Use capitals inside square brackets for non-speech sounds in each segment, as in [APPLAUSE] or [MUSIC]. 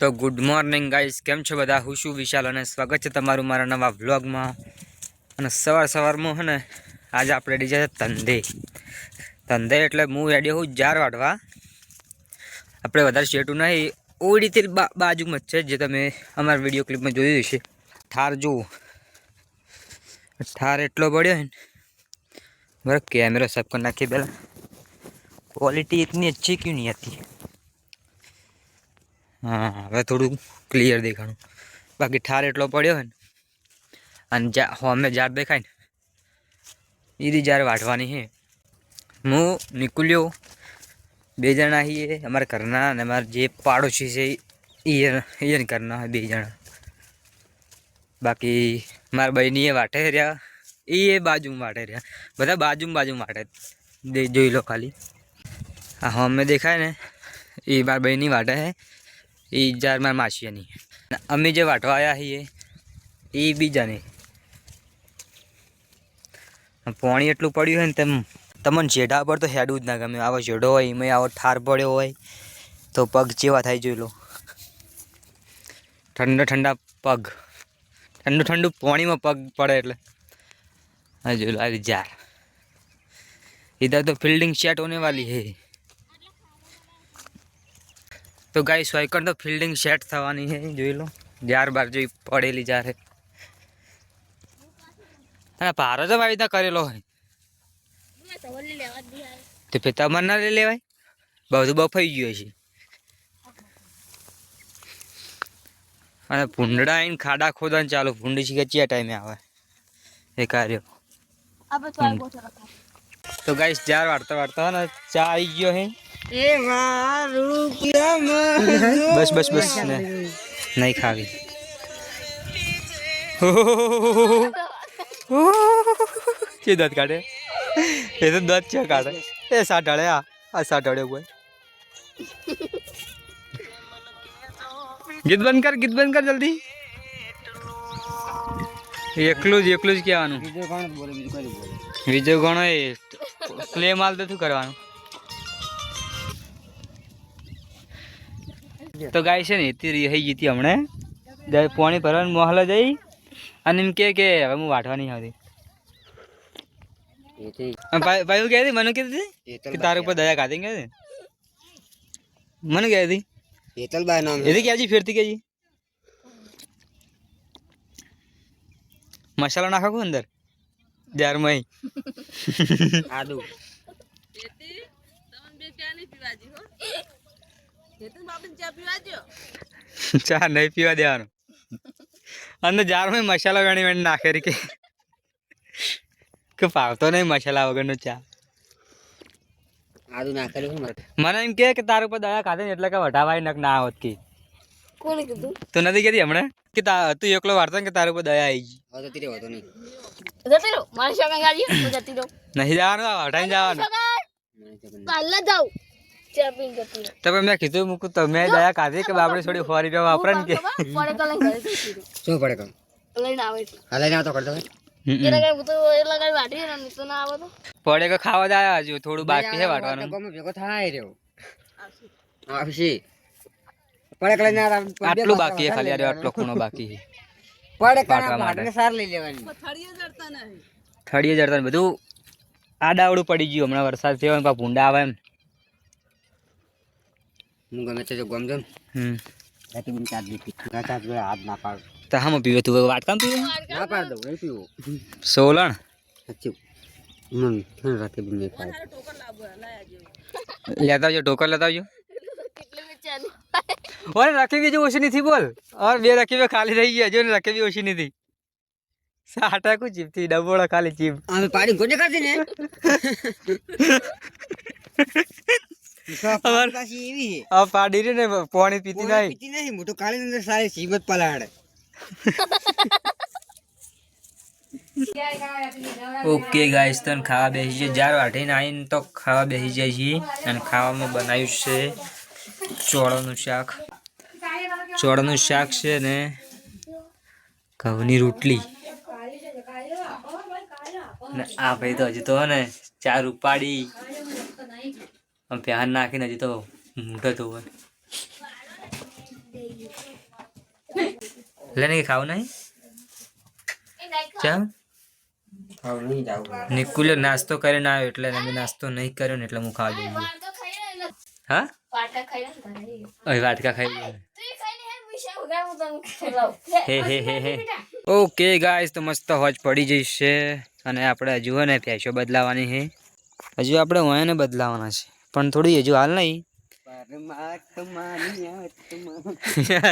તો good morning guys કેમ છો બધા? હું શું વિશાલ અને સ્વાગત છે તમારું મારા નવા વ્લોગમાં અને સવાર સવારમાં હે ને, આજે આપણે રેડી છે ધંધે. ધંધે એટલે હું રેડી હું જાર વાટવા આપણે વધારે શેટું નહીં. ઓડીથી બાજુમાં જ છે, જે તમે અમારા વીડિયો ક્લિપમાં જોયું છે થાર જુઓ. થાર એટલો પડ્યો હે ને. બરાબર કેમેરો સાફ કરી નાખીએ પહેલાં. ક્વોલિટી એટલી અચ્છી ક્યુ નહીં હતી. હા, હવે થોડું ક્લિયર દેખાણું. બાકી ઠાર એટલો પડ્યો હોય ને, અને જા હોમે ઝાડ દેખાય ને એરી ઝાડ વાટવાની છે હું, નીકળ્યો, બે જણા છીએ અમારા ઘરના અને અમારા જે પાડોશી છે એ એને ઘરના હોય બે જણા. બાકી મારા બહેની એ વાટે રહ્યા એ એ બાજુમાં વાટે રહ્યા. બધા બાજુમાં બાજુમાં વાટે દે, જોઈ લો ખાલી. આ હોમે દેખાય ને એ મારા બહેની વાટે છે એ જાર મારા માસીયાની અમે જે વાટવા આવ્યા છીએ એ બીજાની પાણી એટલું પડ્યું હોય ને તેમ તમને શેઢા પર તો હેડવું જ ના ગમે આવો શેઢો હોય એમાં આવો ઠાર પડ્યો હોય તો પગ ચેવા થાય જોઈ લો ઠંડા ઠંડા પગ ઠંડુ ઠંડુ પાણીમાં પગ પડે એટલે હા જોઈ લો આવી જાર इधर तो फील्डिंग सेट होने वाली है તો ગાઈ સ્વાઈકર તો ફિલ્ડિંગ સેટ થવાની છે જોઈ લો. જાર બાર જોઈ પડેલી જ્યારે અને પારો તો આવી રીતના કરેલો હોય. તો પછી તમારે ના લઈ લેવાય? બધું બફાઈ ગયું છે અને ભૂંડડા આવીને ખાડા ખોદાને ચાલુ. ભૂંડી શીખે ચિયા ટાઈમે આવે? એ કાર્યો. તો ગાઈસ જાર વાળતા વાળતા ને ચા આવી ગયો હે. બસ બસ બસ ને. નહીં ખાવી. કે દાંત કાઢે? એ તો દાંત છે કાઢે? એ સાટાડે આ આ સાટાડે કોઈ ગીત બંધ કર ગીત બંધ કર જલ્દી. એકલું જ એકલું જ કહેવાનું. વિજય ગણો એ પ્લે માલ તો શું કરવાનું? તો ગાય છે ને એથી રહી ગઈ હતી હમણે. પાણી ભરવાનું મોહલા જઈ. અને એમ કે કે હવે હું વાટવા નહીં આવતી. ભાઈ ભાઈ હું કહેતી મને કીધી હતી કે તારા ઉપર દયા ખાતી કે મને કહી હતી. હેતલભાઈ નામ એથી ક્યાં ફેરતી કેજી મસાલો નાખો કુ અંદર? જારમાં આદુ. [LAUGHS] ચા નહીં પીવા દેવાનું. અને જારમાં મસાલા વેણી વેણી નાખે રી કે ફાવતો નહીં મસાલા વગરનો ચા. આદુ નાખેલું મને એમ કે તારા ઉપર દયા ખાધે ને એટલે કે વઢાવાય નક ના આવત કે. કીધું? તું નથી કહેતી હમણાં? કે તું એકલો વાર્તા ને કે તારા ઉપર દયા આવી ગઈ. હવે તો તીરે નહીં. જતી રહો. મારી શાકા ગાડી જતી રહું. નહીં જવાનું હટાઈ જવાનું. કાલે જાઉં. ચા મેં કીધું મૂકું તો મેં તમે દયા ખાધી કે બાપડે થોડી ફોરી રૂપિયા વાપરે ને કે? પડે તો લઈને ઘરે શું પડે કમ લઈને આવે કરતો હું તો એટલા કઈ વાટી ને નીચે ના આવે તો. પડે કે ખાવા જાય હજુ થોડું બાકી છે વાટવાનું. ભેગો થાય રહ્યો. આવશે. પડે કે લઈને આટલું બાકી છે ખાલી આટલો ખૂણો બાકી છે. પડે કાના માટે. સાર લઈ લેવાની. થળીએ જડતા ને બધું આડાવડું પડી ગયું હમણાં વરસાદ થયો ને ભૂંડા આવે એમ. હું ગમે તે જો ગમ જમ હમ રાતે બી ચાર્જ લીધી ના ચાર્જ જોડે હાથ ના પાડ તો હામાં પીવે તું વાટકામ પીવે ના પાડ દઉં નહીં પીવો સોલણ સાચું હમ હા, રાતે બી નહીં પાડ લેતા આવજો ટોકર લેતા આવજો એટલે મેં ચા નહીં ઓરે રકીબી જો ઓછી નથી બોલ ઓર બે રકીબે ખાલી રહી ગયા જો ને રકીબી ઓછી નથી સાટા કુ ચીપથી ડબોળા ખાલી ચીપ અમે પાડી ગોડે કાઢી ને અમાર- પાછી એવી. આ પાડી રે ને પાણી પીતી નહીં પીતી નહીં મોટો કાળી અંદર સારી સીબત પલાડે ઓકે ગાઈસ તને ખાવા બેસી જાય જાર વાટીને આવીને તો ખાવા બેસી જાય છીએ. અને ખાવામાં બનાવ્યું છે ચોળાનું શાક. ચોળાનું શાક છે ને ઘઉંની રોટલી. ને આ ભાઈ તો હજી તો હે ને ચાર ઉપાડી. આમ પ્યાન નાખીને હજી તો મૂઢો તો હોય. લેને કે ખાવું નહીં? ચાલ હવે. નિકુલે નાસ્તો કરીને આવ્યો એટલે એને નાસ્તો નહીં કર્યો ને એટલે હું ખાવા દઉં હા? વાટકા ખાઈ લીધા. હે હે હે હે ઓકે ગાઈસ તો મસ્ત હોજ પડી જશે અને આપણે હજુ ને ફેશો બદલાવાની છે હજુ આપણે ઓયાને બદલાવાના છે. પણ થોડી હજુ હાલ નહીં.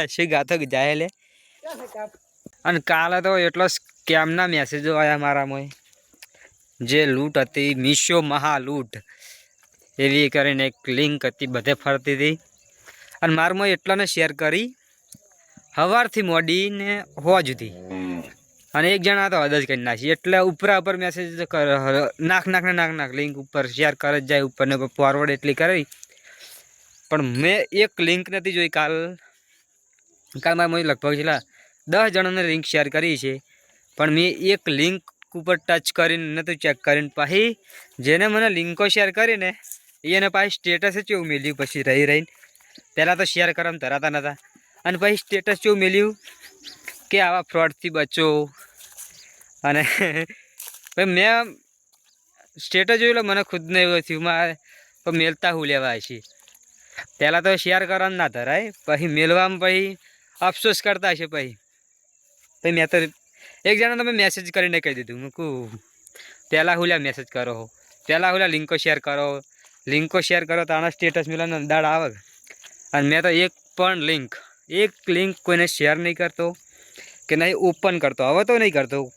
[LAUGHS] શું ગાતો જાય લે? અને કાલે તો એટલો સ્કેમના મેસેજો આવ્યા મારામાં જે લૂંટ હતી મીશો મહાલૂંટ. એવી કરીને એક લિંક હતી બધે ફરતી હતી. અને મારામાં એટલાને શેર કરી. સવારથી મોડીને હોવા જુદી અને એક જણા તો હદ જ કરી નાખી. એટલે ઉપરા ઉપર મેસેજ નાખ નાખ, ને નાખ નાખ લિંક ઉપર શેર કરે જ જાય ઉપર ને ફોરવર્ડ એટલી કરી. પણ મેં એક લિંક નથી જોઈ કાલ. કાલ મારે લગભગ છેલ્લા દસ જણાને લિંક શેર કરી છે. પણ મેં એક લિંક ઉપર ટચ કરીને નહોતું ચેક કરીને પછી જેને મને લિંકો શેર કરીને, એને પાછી સ્ટેટસ જ એવું મેલ્યું, પછી રહી, રહીને. પહેલાં તો શેર કરમ ધરાતા નહોતા અને પછી સ્ટેટસ જેવું મેલ્યું. કે આવા ફ્રોડથી બચો? અને પછી મેં સ્ટેટસ જોયેલો મને ખુદને એવું થયું, મારે મેલતા હું લેવા છે પહેલાં તો શેર કરવાનું ના ધરાય પછી મેલવામાં પછી અફસોસ કરતા હશે પછી. પછી મેં તો એક જણા તમે મેસેજ કરીને કહી દીધું મૂકું પહેલાં હુલ્યા મેસેજ કરો હો. પહેલાં હુલ્યા લિંકો શેર કરો લિંકો શેર કરો તો આના સ્ટેટસ મિલાને દાડ આવે. અને મેં તો એક પણ લિંક એક લિંક કોઈને શેર નહીં કરતો. કે નહીં ઓપન કરતો. હવે તો નહીં કરતો.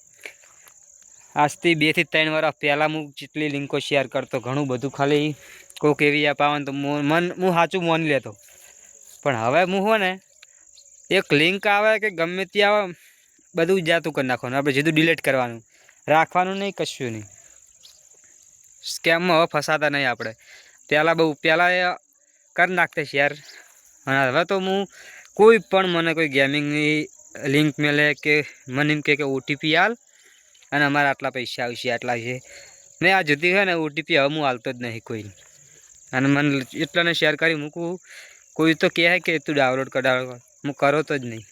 આજથી બેથી ત્રણ વર્ષ પહેલાં હું જેટલી લિંકો શેર કરતો, ઘણું બધું ખાલી કોઈક એવી એપ આવે ને તો મન હું સાચું માની લેતો. પણ હવે હું હો ને, એક લિંક આવે કે ગમે તે આવે, બધું જાતું કરી નાખવાનું. આપણે સીધું ડિલીટ કરવાનું. રાખવાનું નહીં, કશું નહીં. સ્કેમમાં હવે ફસાતા નહીં આપણે. પહેલાં બહુ પહેલાં એ કરી નાખતા શેર. અને હવે તો હું કોઈ પણ મને કોઈ ગેમિંગની લિંક મેલે કે, મને એમ કે ઓટીપી હાલ અને અમારા આટલા પૈસા આવશે, આટલા છે. મેં આ જતી હોય ને ઓટીપી હવે હું હાલતો જ નહીં કોઈ. અને મને એટલાને શેર કરી મૂકું. કોઈ તો કહે કે તું ડાઉનલોડ કર ડાઉનલોડ કર હું કરો તો જ નહીં.